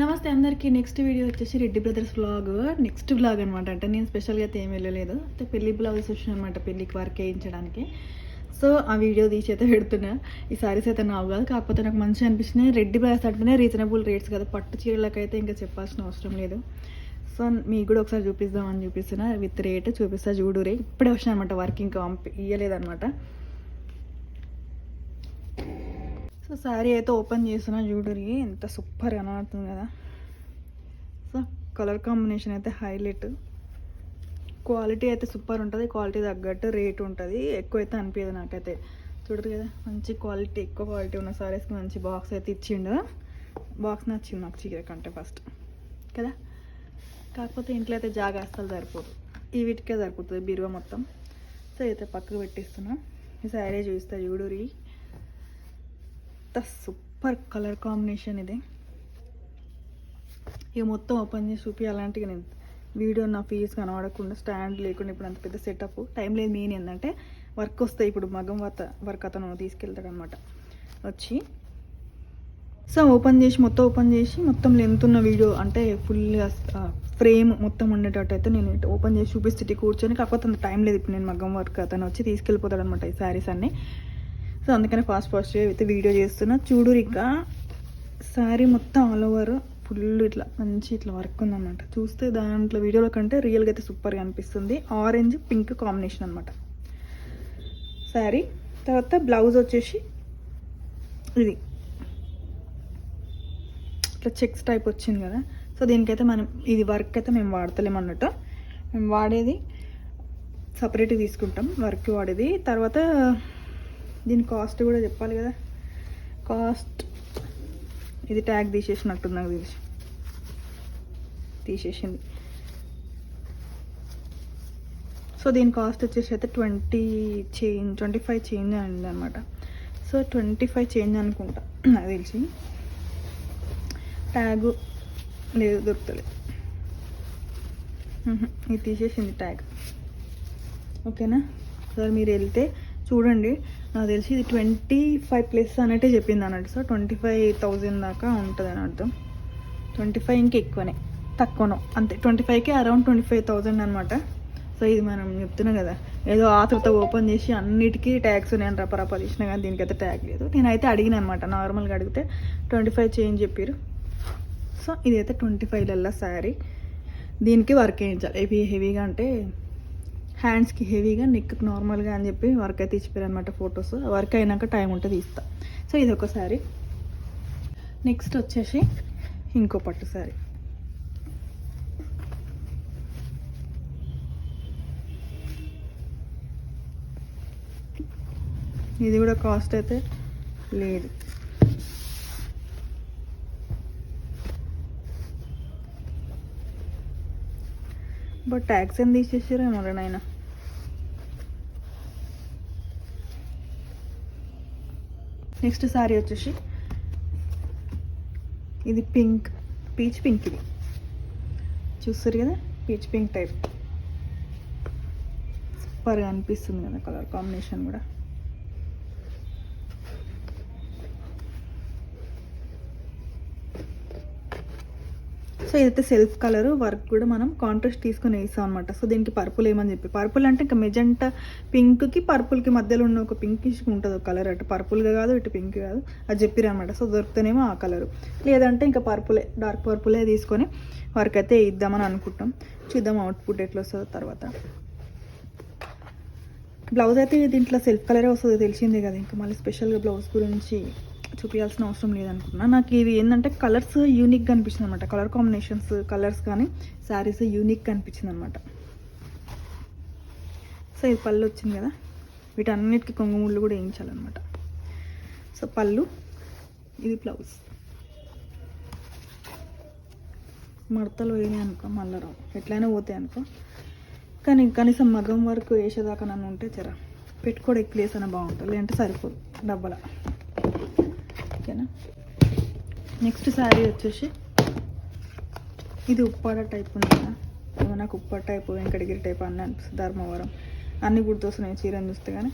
నమస్తే అందరికీ. Next video వచ్చేసి Reddy Brothers vlog next vlog అనమాట అంటే నేను స్పెషల్గా అయితే ఏం వెళ్ళలేదు. అయితే పెళ్ళి బ్లౌజెస్ వచ్చిన అనమాట పెళ్ళికి వర్క్ వేయించడానికి సో ఆ వీడియో తీసి అయితే పెడుతున్నా. ఈ సారీస్ అయితే నావు కాదు. కాకపోతే నాకు మంచిగా అనిపిస్తున్నాయి రెడ్డి బ్లాస్ అంటేనే రీజనబుల్ రేట్స్ కదా. పట్టు చీరలకైతే ఇంకా చెప్పాల్సిన అవసరం లేదు. సో మీకు కూడా ఒకసారి చూపిద్దామని చూపిస్తున్నా. విత్ రేట్ చూపిస్తా చూడు. రే ఇప్పుడే వచ్చిన అనమాట వర్క్ ఇంకా పంపి ఇయ్యలేదన్నమాట. సో శారీ అయితే ఓపెన్ చేస్తున్నా చూడరి. ఎంత సూపర్ కనబడుతుంది కదా. సో కలర్ కాంబినేషన్ అయితే హైలైట్. క్వాలిటీ అయితే సూపర్ ఉంటుంది. క్వాలిటీ తగ్గట్టు రేట్ ఉంటుంది. ఎక్కువ అయితే అనిపించదు నాకైతే. చూడరు కదా మంచి క్వాలిటీ ఎక్కువ క్వాలిటీ ఉన్న సారీస్కి మంచి బాక్స్ అయితే ఇచ్చిండు. బాక్స్ నచ్చింది నాకు చీర కంటే ఫస్ట్ కదా? కాకపోతే ఇంట్లో అయితే జాగా అస్సలు సరిపోదు. ఈ వీటికే సరిపోతుంది బీరువా మొత్తం. సో అయితే పక్కకు పెట్టేస్తున్నా. ఈ శారీ చూస్తా చూడురి. ఎంత సూపర్ కలర్ కాంబినేషన్ ఇది. ఇక మొత్తం ఓపెన్ చేసి చూపి అలాంటివి నేను వీడియో నా ఫీజ్ కనబడకుండా స్టాండ్ లేకుండా ఇప్పుడు అంత పెద్ద సెటప్ టైం లేదు మెయిన్ ఏంటంటే వర్క్ వస్తాయి. ఇప్పుడు మగం వర్త వర్క్ అతను తీసుకెళ్తాడు అనమాట వచ్చి సో ఓపెన్ చేసి మొత్తం ఓపెన్ చేసి మొత్తం లెంత్ ఉన్న వీడియో అంటే ఫుల్గా ఫ్రేమ్ మొత్తం ఉండేటట్టు అయితే నేను ఓపెన్ చేసి చూపిస్తే కూర్చొని కాకపోతే అంత టైం లేదు. ఇప్పుడు నేను మగ్గం వర్క్ అతను వచ్చి తీసుకెళ్ళిపోతాడు అనమాట ఈ శారీస్ అన్నీ. సో అందుకని ఫాస్ట్ ఫాస్ట్ అయితే వీడియో చేస్తున్నా. చూడు ఇంకా శారీ మొత్తం ఆల్ ఓవర్ ఫుల్ ఇట్లా మంచి ఇట్లా వర్క్ ఉందన్నమాట. చూస్తే దాంట్లో వీడియోలో కంటే రియల్గా అయితే సూపర్గా అనిపిస్తుంది. ఆరెంజ్ పింక్ కాంబినేషన్ అనమాట శారీ తర్వాత బ్లౌజ్ వచ్చేసి ఇది. ఇట్లా చెక్స్ టైప్ వచ్చింది కదా. సో దీనికైతే మనం ఇది వర్క్ అయితే మేము వాడతలేము అన్నట్టు. మేము వాడేది సపరేట్గా తీసుకుంటాం వర్క్ వాడేది. తర్వాత దీని కాస్ట్ కూడా చెప్పాలి కదా. కాస్ట్ ఇది ట్యాగ్ తీసేసినట్టుంది నాకు తెలిసి. తీసేసింది. సో దీని కాస్ట్ వచ్చేసి అయితే twenty change twenty five change అయింది అనమాట సో ట్వంటీ ఫైవ్ చేంజ్ అనుకుంటా నాకు తెలిసి. ట్యాగ్ లేదు దొరుకుతలేదు ఇది తీసేసింది ట్యాగ్ ఓకేనా? సార్ మీరు వెళ్తే చూడండి. నాకు తెలిసి ఇది ట్వంటీ ఫైవ్ ప్లస్ అన్నట్టే చెప్పింది అన్నట్టు సో ట్వంటీ ఫైవ్ థౌజండ్ దాకా ఉంటుంది అని అర్థం ట్వంటీ ఫైవ్ ఇంకా ఎక్కువనే. తక్కువను. అంతే. ట్వంటీ ఫైవ్కి అరౌండ్ ట్వంటీ ఫైవ్ థౌజండ్ అనమాట సో ఇది మనం చెప్తున్నాం కదా. ఏదో ఆతృత ఓపెన్ చేసి అన్నిటికీ ట్యాక్స్ నేను రపరప తీసిన కానీ దీనికైతే ట్యాగ్ లేదు. నేనైతే అడిగిన అనమాట నార్మల్గా అడిగితే ట్వంటీ ఫైవ్ చేంజ్ చెప్పారు. సో ఇదైతే ట్వంటీ ఫైవ్లల్లా శారీ. దీనికి వర్క్ వేయించాలి హెవీ హెవీగా అంటే హ్యాండ్స్కి హెవీగా నెక్ నార్మల్గా అని చెప్పి వర్క్ అయితే ఇచ్చిపోయారు అనమాట ఫొటోస్ వర్క్ అయినాక టైం ఉంటే తీస్తా. సో ఇది ఒక శారీ నెక్స్ట్ వచ్చేసి ఇంకో పట్టు శారీ ఇది కూడా కాస్ట్ అయితే లేదు. బట్ ట్యాక్స్ ఏం తీసేసారేమో ఏమో నాయన. నెక్స్ట్ శారీ వచ్చేసి ఇది పింక్ పీచ్ పింక్ ఇది. చూస్తారు కదా? Peach pink type. సూపర్గా అనిపిస్తుంది కదా కలర్ కాంబినేషన్ కూడా. సో ఇదైతే సెల్ఫ్ కలర్ వర్క్ కూడా మనం కాంట్రాస్ట్ తీసుకొని వేసాం అనమాట సో దీనికి పర్పుల్ ఏమని చెప్పి పర్పుల్ అంటే ఇంకా మెజెంటా పింక్కి పర్పుల్కి మధ్యలో ఉన్న ఒక పింకిష్ ఉంటుంది ఒక కలర్ అటు. పర్పుల్గా కాదు ఇటు పింక్ కాదు. అది చెప్పిరు అనమాట సో దొరికితేనేమో ఆ కలర్. లేదంటే ఇంకా పర్పులే డార్క్ పర్పులే తీసుకొని వర్క్ అయితే ఇద్దామని అనుకుంటాం చూద్దాం అవుట్పుట్ ఎట్లా వస్తుందో తర్వాత. బ్లౌజ్ అయితే దీంట్లో సెల్ఫ్ కలరే వస్తుంది తెలిసిందే కదా ఇంకా మళ్ళీ స్పెషల్గా బ్లౌజ్ గురించి చూపించాల్సిన అవసరం లేదనుకున్నా. నాకు ఇది ఏంటంటే కలర్స్ యూనిక్గా అనిపించింది అనమాట కలర్ కాంబినేషన్స్ కలర్స్ కానీ శారీస్ యూనిక్గా అనిపించింది అనమాట సో ఇది పళ్ళు వచ్చింది కదా. వీటన్నిటికీ కొంగుముళ్ళు కూడా వేయించాలన్నమాట. సో పళ్ళు ఇది బ్లౌజ్ మడతలు వేయలే అనుకో మళ్ళీ రావు. ఎట్లయినా పోతాయి అనుకో. కానీ కనీసం మగం వరకు వేసేదాకా నన్ను ఉంటే జర పెట్టుకోవడం ప్లేస్ అయినా బాగుంటుంది. లేదంటే సరిపోదు డబ్బల. ఓకేనా? నెక్స్ట్ శారీ వచ్చేసి ఇది ఉప్పాడ టైప్ ఉంది కదా నాకు ఉప్పాడ టైప్ వెంకటగిరి టైప్ అన్న అనిపిస్తుంది ధర్మవరం. అన్నీ గుర్తొస్తున్నాయి చీరని చూస్తే కానీ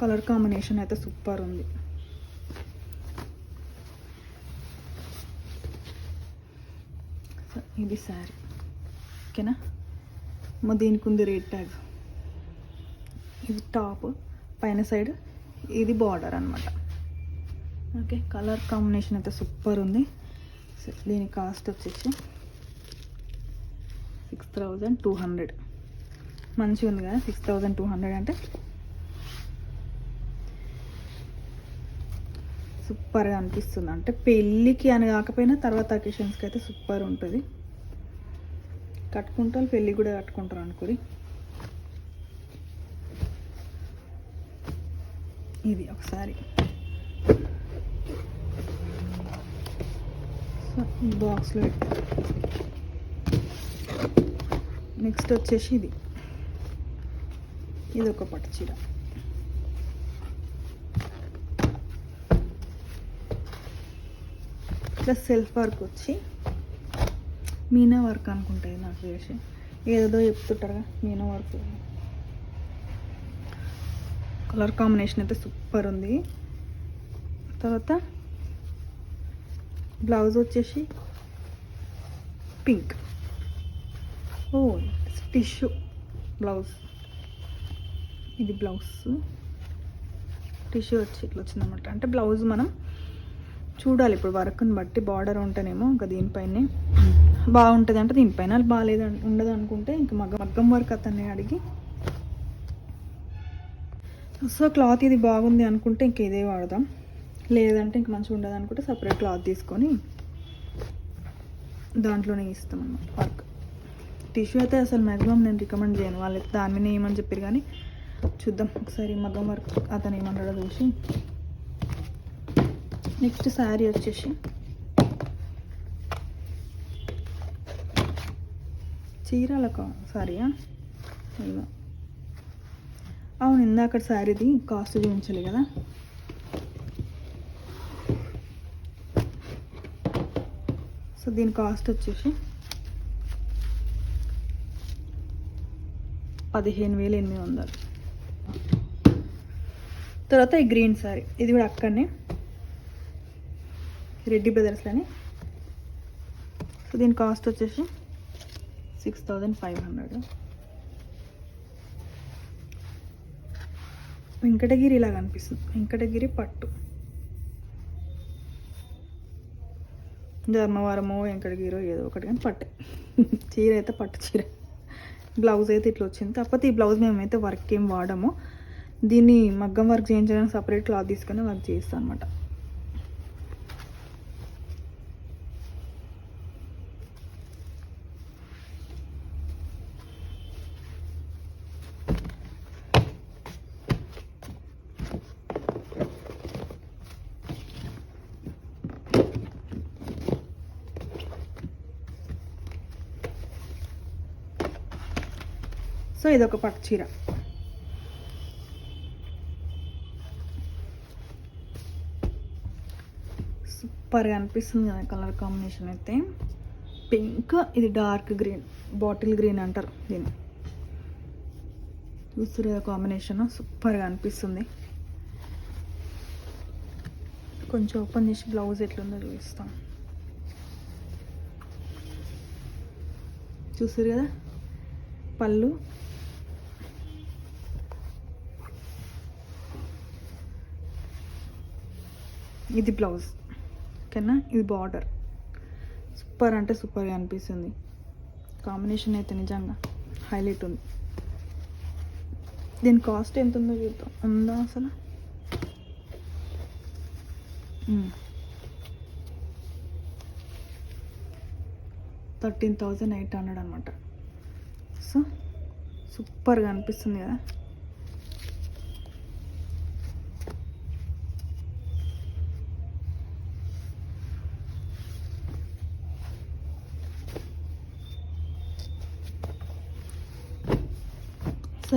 కలర్ కాంబినేషన్ అయితే సూపర్ ఉంది. ఇది శారీ ఓకేనా? మా దీనికి ఉంది రేట్ ట్యాగ్ ఇది టాప్ పైన సైడ్ ఇది బార్డర్ అనమాట ఓకే కలర్ కాంబినేషన్ అయితే సూపర్ ఉంది. దీని కాస్ట్ వచ్చేసి సిక్స్ థౌజండ్ టూ హండ్రెడ్. మంచిగా ఉంది కదా సిక్స్ థౌజండ్ టూ హండ్రెడ్ అంటే? సూపర్గా అనిపిస్తుంది. అంటే పెళ్ళికి అని కాకపోయినా తర్వాత అకేషన్స్కి అయితే సూపర్ ఉంటుంది. కట్టుకుంటారు పెళ్ళి కూడా కట్టుకుంటారు అనుకుని. ఇది ఒకసారి. సో ఈ బాక్స్లో నెక్స్ట్ వచ్చేసి ఇది. ఇది ఒక పట్టు చీర. ప్లస్ సెల్ఫ్ వర్క్ వచ్చి మీనా వర్క్ అనుకుంటాయి నాకు తెలిసి. ఏదో చెప్తుంటారుగా మీనా వర్క్. కలర్ కాంబినేషన్ అయితే సూపర్ ఉంది. తర్వాత బ్లౌజ్ వచ్చేసి పింక్. ఓ టిష్యూ బ్లౌజ్. ఇది బ్లౌజ్. టిష్యూ వచ్చి ఇట్లా వచ్చిందన్నమాట. అంటే బ్లౌజ్ మనం చూడాలి ఇప్పుడు వర్క్ని బట్టి బార్డర్ ఉంటేనేమో ఇంకా దీనిపైనే బాగుంటుంది అంటే దీనిపైన బాగాలేదు ఉండదు అనుకుంటే ఇంకా మగ్గ మగ్గం వర్క్ అతన్ని అడిగి సో క్లాత్ ఇది బాగుంది అనుకుంటే ఇంక ఇదే వాడదాం. లేదంటే ఇంక మంచిగా ఉండదు అనుకుంటే సపరేట్ క్లాత్ తీసుకొని దాంట్లోనే ఇస్తాం అన్నమాట వర్క్. టిష్యూ అయితే అసలు మ్యాక్సిమం నేను రికమెండ్ చేయను. వాళ్ళు దాని మీద ఏమని చెప్పారు కానీ చూద్దాం. ఒకసారి మగ్గం వర్క్ అతను ఏమన్నాడో చూసి. నెక్స్ట్ శారీ వచ్చేసి చీరలకు సారీయా ఏమో. అవును ఇందాక శారీది కాస్ట్ చూపించాలి కదా. సో దీని కాస్ట్ వచ్చేసి పదిహేను వేల ఎనిమిది వందలు. తర్వాత ఈ గ్రీన్ శారీ ఇది కూడా అక్కడనే రెడ్డి బ్రదర్స్లోనే సో దీని కాస్ట్ వచ్చేసి six thousand five hundred Venkatagiri ఇలా కనిపిస్తుంది వెంకటగిరి పట్టు. ధర్మవరమో వెంకటగిరో ఏదో ఒకటి కానీ పట్టే. చీర అయితే పట్టు చీర. బ్లౌజ్ అయితే ఇట్లా వచ్చింది. కాకపోతే ఈ బ్లౌజ్ మేమైతే వర్క్ ఏం వాడము. దీన్ని మగ్గం వర్క్ చేయించడానికి సపరేట్ క్లాత్ తీసుకొని వర్క్ చేస్తాం అనమాట సో ఇదొక పట్టు చీర. సూపర్గా అనిపిస్తుంది కదా కలర్ కాంబినేషన్ అయితే. పింక్ ఇది డార్క్ గ్రీన్ బాటిల్ గ్రీన్ అంటారు దీన్ని. చూస్తారు కదా కాంబినేషన్ సూపర్గా అనిపిస్తుంది. కొంచెం ఓపెన్ చేసి బ్లౌజ్ ఎట్లుందో చూపిస్తాం. చూసారు కదా? పళ్ళు ఇది బ్లౌజ్. ఓకేనా? ఇది బార్డర్. సూపర్ అంటే సూపర్గా అనిపిస్తుంది. కాంబినేషన్ అయితే నిజంగా హైలైట్ ఉంది. దీని కాస్ట్ ఎంత ఉందో చూద్దాం. ఉందా అసలు? థర్టీన్ థౌజండ్ ఎయిట్ హండ్రెడ్ అనమాట సో సూపర్గా అనిపిస్తుంది కదా?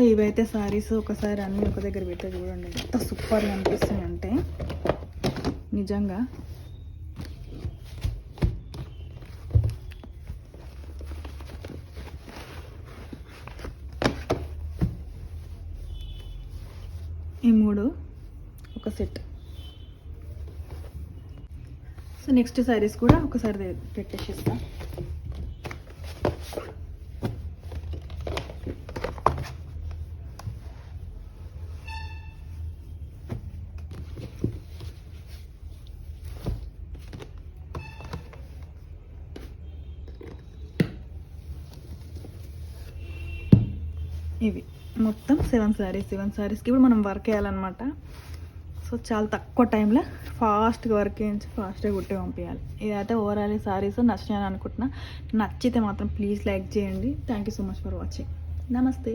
సో ఇవైతే సారీస్ ఒకసారి అన్నీ ఒక దగ్గర పెట్టి చూడండి. ఎంత సూపర్గా అనిపిస్తుంది అంటే నిజంగా. ఈ మూడు ఒక సెట్. సో నెక్స్ట్ సారీస్ కూడా ఒకసారి పెట్టేసిస్తా. ఇవి. మొత్తం సెవెన్ శారీస్ సెవెన్ శారీస్కి ఇప్పుడు మనం వర్క్ వేయాలన్నమాట సో చాలా తక్కువ టైంలో ఫాస్ట్గా వర్క్ చేయించి ఫాస్ట్గా కుట్టి పంపించాలి ఇదైతే ఓవరాల్ సారీస్ నచ్చినాయని అనుకుంటున్నా. నచ్చితే మాత్రం ప్లీజ్ లైక్ చేయండి. Thank you so much for watching నమస్తే